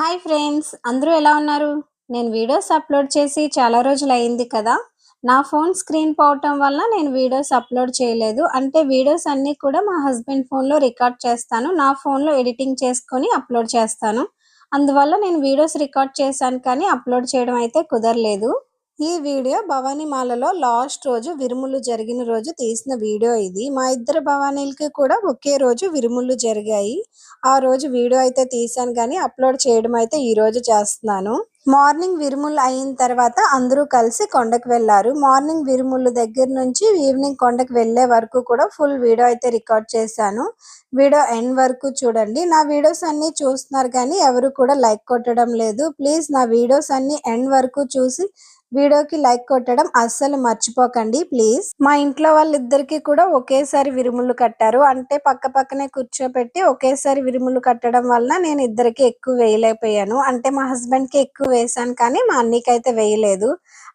Hi friends అందరూ ఎలా ఉన్నారు? నేను వీడియోస్ అప్లోడ్ చేసి చాలా రోజులు అయింది కదా. నా ఫోన్ స్క్రీన్ పోవటం వల్ల నేను వీడియోస్ అప్లోడ్ చేయలేదు. అంటే వీడియోస్ అన్నీ కూడా మా హస్బెండ్ ఫోన్లో రికార్డ్ చేస్తాను. నా ఫోన్లో ఎడిటింగ్ చేసుకొని అప్లోడ్ చేస్తాను. అందువల్ల నేను వీడియోస్ రికార్డ్ చేశాను కానీ అప్లోడ్ చేయడం అయితే కుదరలేదు. ఈ వీడియో భవానీమాలలో లాస్ట్ రోజు విరుములు జరిగిన రోజు తీసిన వీడియో ఇది. మా ఇద్దరు భవానీలకి కూడా ఒకే రోజు విరుములు జరిగాయి. ఆ రోజు వీడియో అయితే తీసాను కానీ అప్లోడ్ చేయడం అయితే ఈ రోజు చేస్తున్నాను. మార్నింగ్ విరుములు అయిన తర్వాత అందరూ కలిసి కొండకు వెళ్ళారు. మార్నింగ్ విరుములు దగ్గర నుంచి ఈవినింగ్ కొండకు వెళ్ళే వరకు కూడా ఫుల్ వీడియో అయితే రికార్డ్ చేశాను. వీడియో ఎండ్ వరకు చూడండి. నా వీడియోస్ అన్నీ చూస్తున్నారు కానీ ఎవరు కూడా లైక్ కొట్టడం లేదు. ప్లీజ్ నా వీడియోస్ అన్ని ఎండ్ వరకు చూసి వీడియోకి లైక్ కొట్టడం అస్సలు మర్చిపోకండి ప్లీజ్. మా ఇంట్లో వాళ్ళిద్దరికి కూడా ఒకేసారి విరుములు కట్టారు. అంటే పక్క పక్కనే కూర్చోపెట్టి ఒకేసారి విరుములు కట్టడం వలన నేను ఇద్దరికి ఎక్కువ వేయలేకపోయాను. అంటే మా హస్బెండ్కి ఎక్కువ వేసాను కానీ మా అన్నికైతే అయితే వేయలేదు.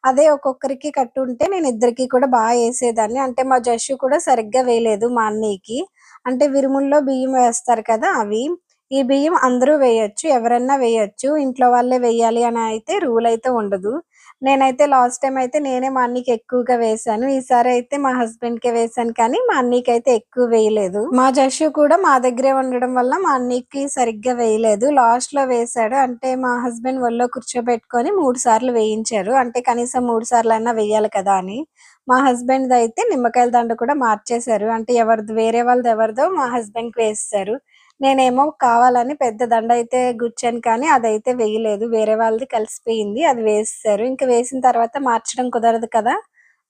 అదే ఒక్కొక్కరికి కట్టుంటే నేను ఇద్దరికి కూడా బాగా వేసేదాన్ని. అంటే మా జస్సు కూడా సరిగ్గా వేయలేదు మా అన్నయ్యకి అంటే విరుముల్లో బియ్యం వేస్తారు కదా అవి. ఈ బియ్యం అందరూ వేయొచ్చు ఎవరన్నా వేయొచ్చు. ఇంట్లో వాళ్ళే వేయాలి అని అయితే రూల్ అయితే ఉండదు. నేనైతే లాస్ట్ టైం అయితే నేనే మా అన్నకి ఎక్కువగా వేసాను ఈసారి అయితే మా హస్బెండ్ కే వేసాను కానీ మా అన్నకి అయితే ఎక్కువ వేయలేదు. మా జషు కూడా మా దగ్గరే ఉండడం వల్ల మా అన్నకి సరిగ్గా వేయలేదు. లాస్ట్లో వేసాడు అంటే మా హస్బెండ్ ఒళ్ళో కూర్చోబెట్టుకొని మూడు సార్లు వేయించారు. అంటే కనీసం మూడు సార్లు అయినా వేయాలి కదా అని. మా హస్బెండ్ అయితే నిమ్మకాయల దండ కూడా మార్చేశారు. అంటే ఎవరిది వేరే వాళ్ళది ఎవరిదో మా హస్బెండ్కి వేసేసారు నేనేమో కావాలని పెద్ద దండ అయితే గుచ్చాను కానీ అదైతే వేయలేదు. వేరే వాళ్ళది కలిసిపోయింది. అది వేసేసారు ఇంకా వేసిన తర్వాత మార్చడం కుదరదు కదా?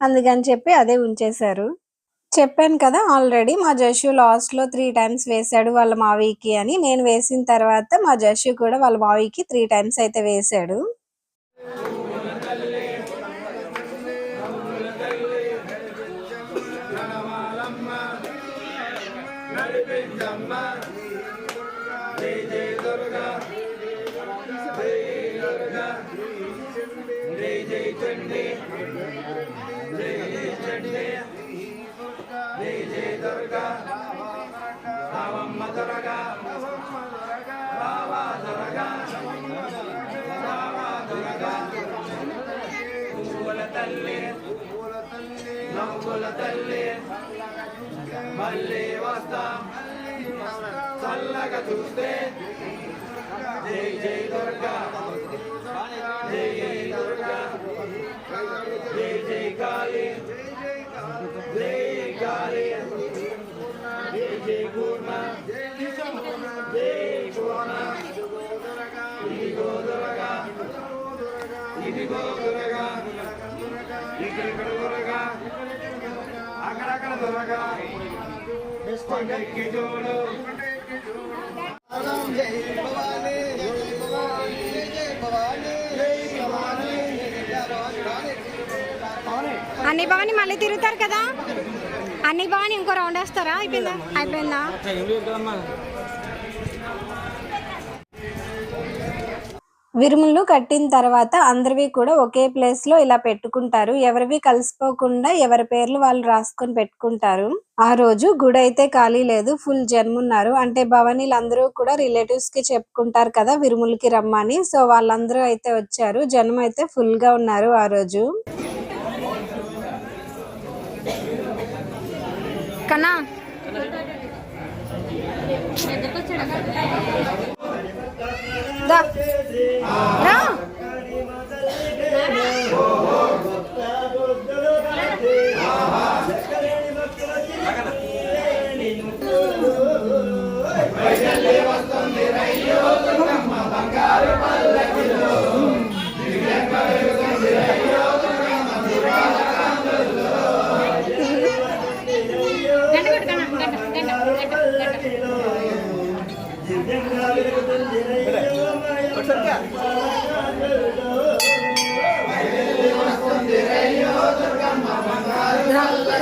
అందుకని చెప్పి అదే ఉంచేశారు. చెప్పాను కదా ఆల్రెడీ మా జషు లాస్ట్లో త్రీ టైమ్స్ వేసాడు వాళ్ళ మావికి అని. నేను వేసిన తర్వాత మా జషు కూడా వాళ్ళ మావికి త్రీ టైమ్స్ అయితే జయ జయ దుర్గా రామమ్మ దుర్గా రావా దుర్గా రావా దుర్గా పువ్వుల తల్లి నవ్వుల తల్లి మళ్ళీ వస్తా చల్లగా చూస్తే జై జై దుర్గా జై దుర్గా వేసాడు అక్కడక్కడ దొరగా కొండెక్కి చూడు అన్ని భవని మళ్ళీ తిరుగుతారు కదా? అన్ని భవని ఇంకో రౌండ్ వేస్తారా? అయిపోయిందా? అయిపోయిందా? విరుములు కట్టిన తర్వాత అందరివి కూడా ఒకే ప్లేస్లో ఇలా పెట్టుకుంటారు. ఎవరివి కలిసిపోకుండా ఎవరి పేర్లు వాళ్ళు రాసుకొని పెట్టుకుంటారు. ఆ రోజు గుడి అయితే ఖాళీ లేదు ఫుల్ జన్మున్నారు అంటే భవనీలందరూ కూడా రిలేటివ్స్కి చెప్పుకుంటారు కదా విరుములకి రమ్మని. సో వాళ్ళందరూ అయితే వచ్చారు. జనం అయితే ఫుల్గా ఉన్నారు ఆ రోజు. కన్నా దా. రా.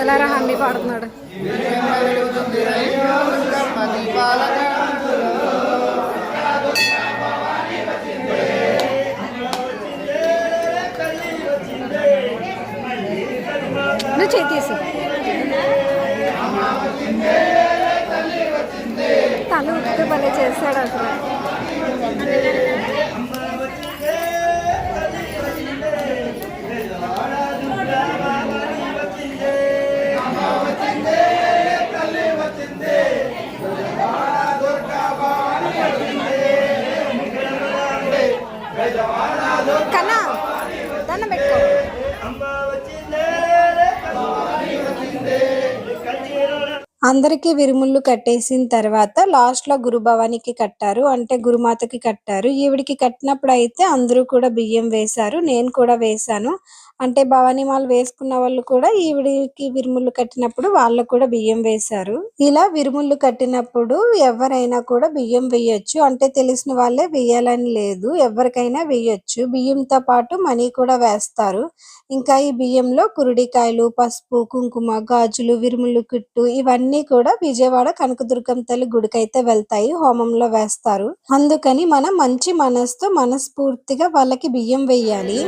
ఎలా రా పాడుతున్నాడు? నువ్వు చేయి తీసి. తల ఉప్పితే భలే చేశాడు అసలు. అందరికీ విరుముళ్ళు కట్టేసిన తర్వాత లాస్ట్లో గురు భవానికి కట్టారు. అంటే గురుమాతకి కట్టారు. ఈవిడికి కట్టినప్పుడు అయితే అందరూ కూడా బియ్యం వేశారు. నేను కూడా వేశాను. అంటే భవానీ వేసుకున్న వాళ్ళు కూడా ఈవిడికి విరుముళ్ళు కట్టినప్పుడు వాళ్ళు కూడా బియ్యం వేశారు. ఇలా విరుముళ్ళు కట్టినప్పుడు ఎవరైనా కూడా బియ్యం వేయొచ్చు. అంటే తెలిసిన వాళ్ళే వేయాలని లేదు. ఎవరికైనా వేయొచ్చు. బియ్యంతో పాటు మనీ కూడా వేస్తారు. ఇంకా ఈ బియ్యంలో కురుడికాయలు పసుపు కుంకుమ గాజులు విరుములు కుట్టు ఇవన్నీ కూడా విజయవాడ కనకదుర్గం తల్లి గుడికైతే వెళ్తాయి హోమంలో వేస్తారు. అందుకని మనం మంచి మనసుతో మనస్ఫూర్తిగా వాళ్ళకి బియ్యం వేయాలి.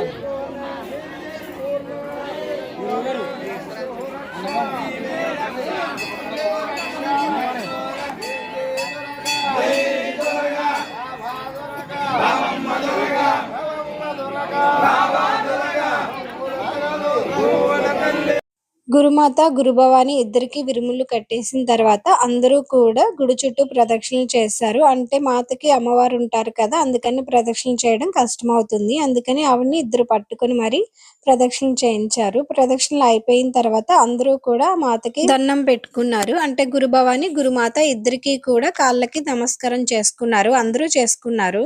గురుమాత గురుభవాని ఇద్దరికి విరుములు కట్టేసిన తర్వాత అందరూ కూడా గుడి చుట్టూ ప్రదక్షిణలు చేశారు అంటే మాతకి అమ్మవారు ఉంటారు కదా అందుకని ప్రదక్షిణ చేయడం కష్టం అవుతుంది అందుకని ఆవిడని ఇద్దరు పట్టుకొని మరి ప్రదక్షిణ చేయించారు. ప్రదక్షిణలు అయిపోయిన తర్వాత అందరూ కూడా మాతకి దండం పెట్టుకున్నారు. అంటే గురుభవాని గురుమాత ఇద్దరికి కూడా కాళ్ళకి నమస్కారం చేసుకున్నారు. అందరూ చేసుకున్నారు.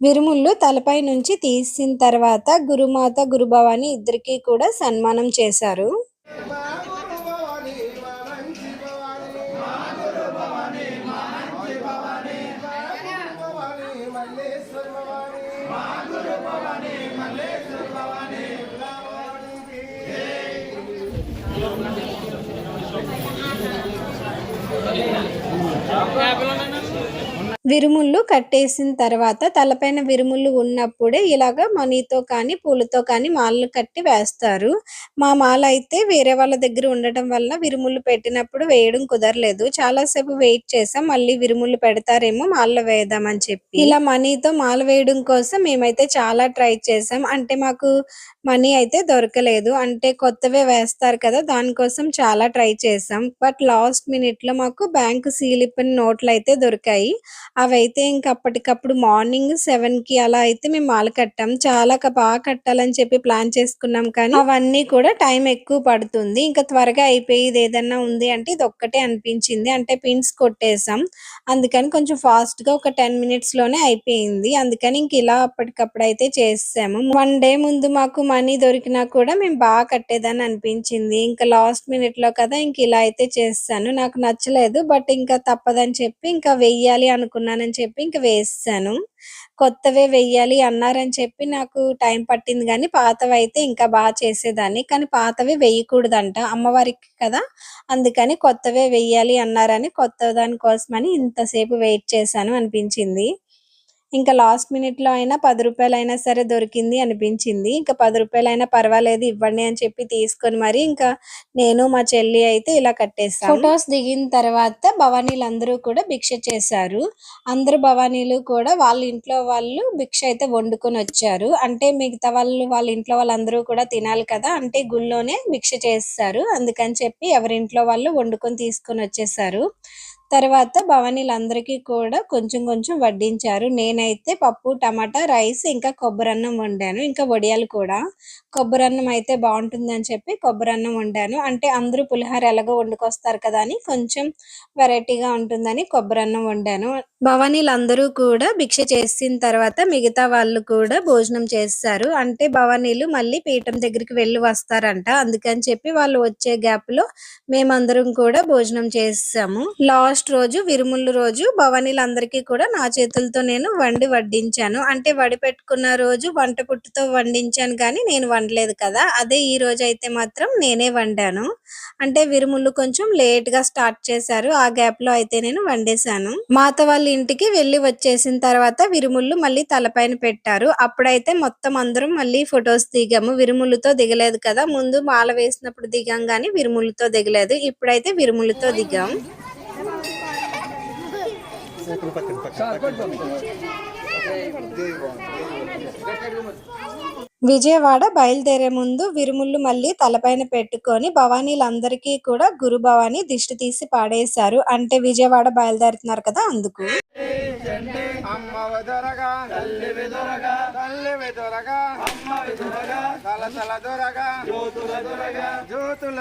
విరుముళ్ళు తలపై నుంచి తీసిన తర్వాత గురుమాత గురుభవాని ఇద్దరికి కూడా సన్మానం చేశారు. విరుముళ్ళు కట్టేసిన తర్వాత తలపైన విరుముళ్ళు ఉన్నప్పుడే ఇలాగ మనీతో కానీ పూలతో కానీ మాలలు కట్టి వేస్తారు. మా మాల అయితే వేరే వాళ్ళ దగ్గర ఉండటం వల్ల విరుముళ్ళు పెట్టినప్పుడు వేయడం కుదరలేదు. చాలా సేపు వెయిట్ చేసాం మళ్ళీ విరుముళ్ళు పెడతారేమో మాలలో వేద్దామని చెప్పి. ఇలా మనీతో మాల వేయడం కోసం మేమైతే చాలా ట్రై చేసాం అంటే మాకు మనీ అయితే దొరకలేదు. అంటే కొత్తవే వేస్తారు కదా దానికోసం చాలా ట్రై చేసాం బట్ లాస్ట్ మినిట్లో మాకు బ్యాంకు సీలిప్ నోట్లు అయితే దొరికాయి. అవైతే ఇంక అప్పటికప్పుడు మార్నింగ్ సెవెన్కి అలా అయితే మేము మాల కట్టాం. చాలా బాగా కట్టాలని చెప్పి ప్లాన్ చేసుకున్నాం కానీ అవన్నీ కూడా టైం ఎక్కువ పడుతుంది. ఇంకా త్వరగా అయిపోయేది ఇది ఏదన్నా ఉంది అంటే ఇది ఒక్కటే అనిపించింది. అంటే పిన్స్ కొట్టేసాం. అందుకని కొంచెం ఫాస్ట్గా ఒక టెన్ మినిట్స్లోనే అయిపోయింది. అందుకని ఇంక ఇలా అప్పటికప్పుడు అయితే చేసాము వన్ డే ముందు మాకు మనీ దొరికినా కూడా మేము బాగా కట్టేదని అనిపించింది. ఇంకా లాస్ట్ మినిట్లో కదా ఇంక ఇలా అయితే చేస్తాను. నాకు నచ్చలేదు. బట్ ఇంకా తప్పదని చెప్పి ఇంకా వెయ్యాలి అనుకున్నాను. అనుకున్నానని చెప్పి ఇంకా వేసాను. కొత్తవే వెయ్యాలి అన్నారని చెప్పి నాకు టైం పట్టింది కానీ పాతవి అయితే ఇంకా బాగా చేసేదాన్ని. కానీ పాతవి వేయకూడదంట అమ్మవారికి కదా. అందుకని కొత్తవే వెయ్యాలి అన్నారని కొత్త దానికోసమని ఇంతసేపు వెయిట్ చేశాను అనిపించింది. ఇంకా లాస్ట్ మినిట్లో అయినా పది రూపాయలు సరే దొరికింది అనిపించింది. ఇంకా పది రూపాయలు పర్వాలేదు ఇవ్వండి అని చెప్పి తీసుకొని మరి ఇంకా నేను మా చెల్లి అయితే ఇలా కట్టేసాం ఫొటోస్ దిగిన తర్వాత భవానీలు అందరూ కూడా భిక్ష చేశారు. అందరు భవానీలు కూడా వాళ్ళ ఇంట్లో వాళ్ళు భిక్ష అయితే వండుకొని వచ్చారు. అంటే మిగతా వాళ్ళు వాళ్ళ ఇంట్లో వాళ్ళందరూ కూడా తినాలి కదా అంటే గుళ్ళోనే భిక్ష చేస్తారు. అందుకని చెప్పి ఎవరింట్లో వాళ్ళు వండుకొని తీసుకొని వచ్చేసారు తర్వాత భవనీలందరికీ కూడా కొంచెం కొంచెం వడ్డించారు. నేనైతే పప్పు టమాటా రైస్ ఇంకా కొబ్బరన్నం వండాను. ఇంకా వడియాలు కూడా. కొబ్బరన్నం అయితే బాగుంటుందని చెప్పి కొబ్బరన్నం వండాను. అంటే అందరూ పులిహోర ఎలాగో వండుకొస్తారు కదా అని కొంచెం వెరైటీగా ఉంటుందని కొబ్బరన్నం వండాను. భవానీలందరూ కూడా భిక్ష చేసిన తర్వాత మిగతా వాళ్ళు కూడా భోజనం చేస్తారు. అంటే భవానీలు మళ్ళీ పీఠం దగ్గరికి వెళ్ళి వస్తారంట. అందుకని చెప్పి వాళ్ళు వచ్చే గ్యాప్లో మేమందరం కూడా భోజనం చేసాము. లాస్ట్ రోజు విరుముళ్ళు రోజు భవానీలందరికీ కూడా నా చేతులతో నేను వండి వడ్డించాను. అంటే వడి పెట్టుకున్న రోజు వంట పుట్టుతో వండించాను కానీ నేను వండలేదు కదా. అదే ఈ రోజు అయితే మాత్రం నేనే వండాను. అంటే విరుముళ్ళు కొంచెం లేట్గా స్టార్ట్ చేశారు. ఆ గ్యాప్లో అయితే నేను వండేశాను. మాత వాళ్ళ ఇంటికి వెళ్ళి వచ్చేసిన తర్వాత విరుముళ్ళు మళ్ళీ తలపైన పెట్టారు. అప్పుడైతే మొత్తం అందరం మళ్ళీ ఫొటోస్ దిగాము. విరుములతో దిగలేదు కదా. ముందు మాల వేసినప్పుడు దిగాం కానీ విరుములతో దిగలేదు. ఇప్పుడైతే విరుములతో దిగాం. విజయవాడ బయలుదేరే ముందు విరుముళ్ళు మళ్ళీ తలపైన పెట్టుకొని భవానీలందరికీ కూడా గురు భవాని దిష్టి తీసి పాడేశారు. అంటే విజయవాడ బయలుదేరుతున్నారు కదా అందుకు. జ్యోతుల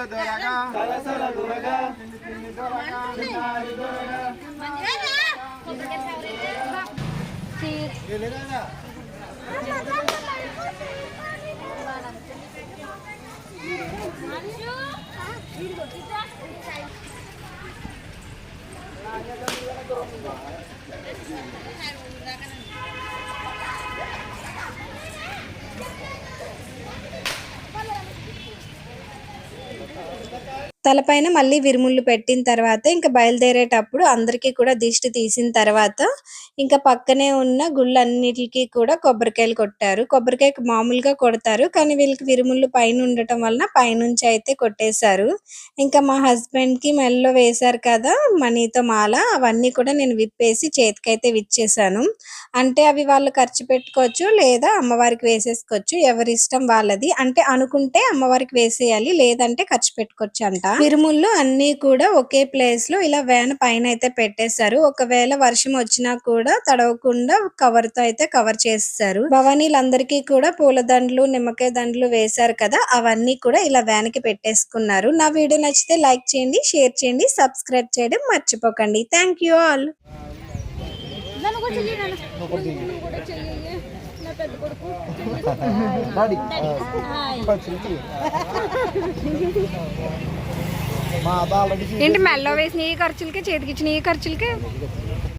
దొరగా జ్యోతుల దొరగా కలసల దొరగా దొరగా తలపైన మళ్ళీ విరుముళ్ళు పెట్టిన తర్వాత ఇంకా బయలుదేరేటప్పుడు అందరికీ కూడా దిష్టి తీసిన తర్వాత ఇంకా పక్కనే ఉన్న గుళ్ళన్నిటికీ కూడా కొబ్బరికాయలు కొట్టారు. కొబ్బరికాయ మామూలుగా కొడతారు. కానీ వీళ్ళకి విరుముళ్ళు పైన ఉండటం వలన పైనుంచి అయితే కొట్టేశారు. ఇంకా మా హస్బెండ్కి మెల్లో వేశారు కదా మనీతో మాల అవన్నీ కూడా నేను విప్పేసి చేతికైతే విచ్చేసాను అంటే అవి వాళ్ళు ఖర్చు పెట్టుకోవచ్చు లేదా అమ్మవారికి వేసేసుకోవచ్చు. ఎవరి ఇష్టం వాళ్ళది. అంటే అనుకుంటే అమ్మవారికి వేసేయాలి లేదంటే ఖర్చు పెట్టుకోవచ్చు అంట విరుముళ్ళు అన్ని కూడా ఒకే ప్లేస్లో ఇలా వ్యాన్ పైన అయితే పెట్టేశారు. ఒకవేళ వర్షం వచ్చినా కూడా తడవకుండా కవర్తో అయితే కవర్ చేస్తారు భవానీలందరికీ కూడా పూలదండలు నిమ్మకాయ దండలు వేశారు కదా అవన్నీ కూడా ఇలా వ్యాన్కి పెట్టేసుకున్నారు. నా వీడియో నచ్చితే లైక్ చేయండి షేర్ చేయండి సబ్స్క్రైబ్ చేయడం మర్చిపోకండి. థ్యాంక్ యూ ఆల్ మా బాలకి ఏంటి మెల్లో వేసిన ఈ ఖర్చులకి చేతికి ఇచ్చిన ఈ ఖర్చులకి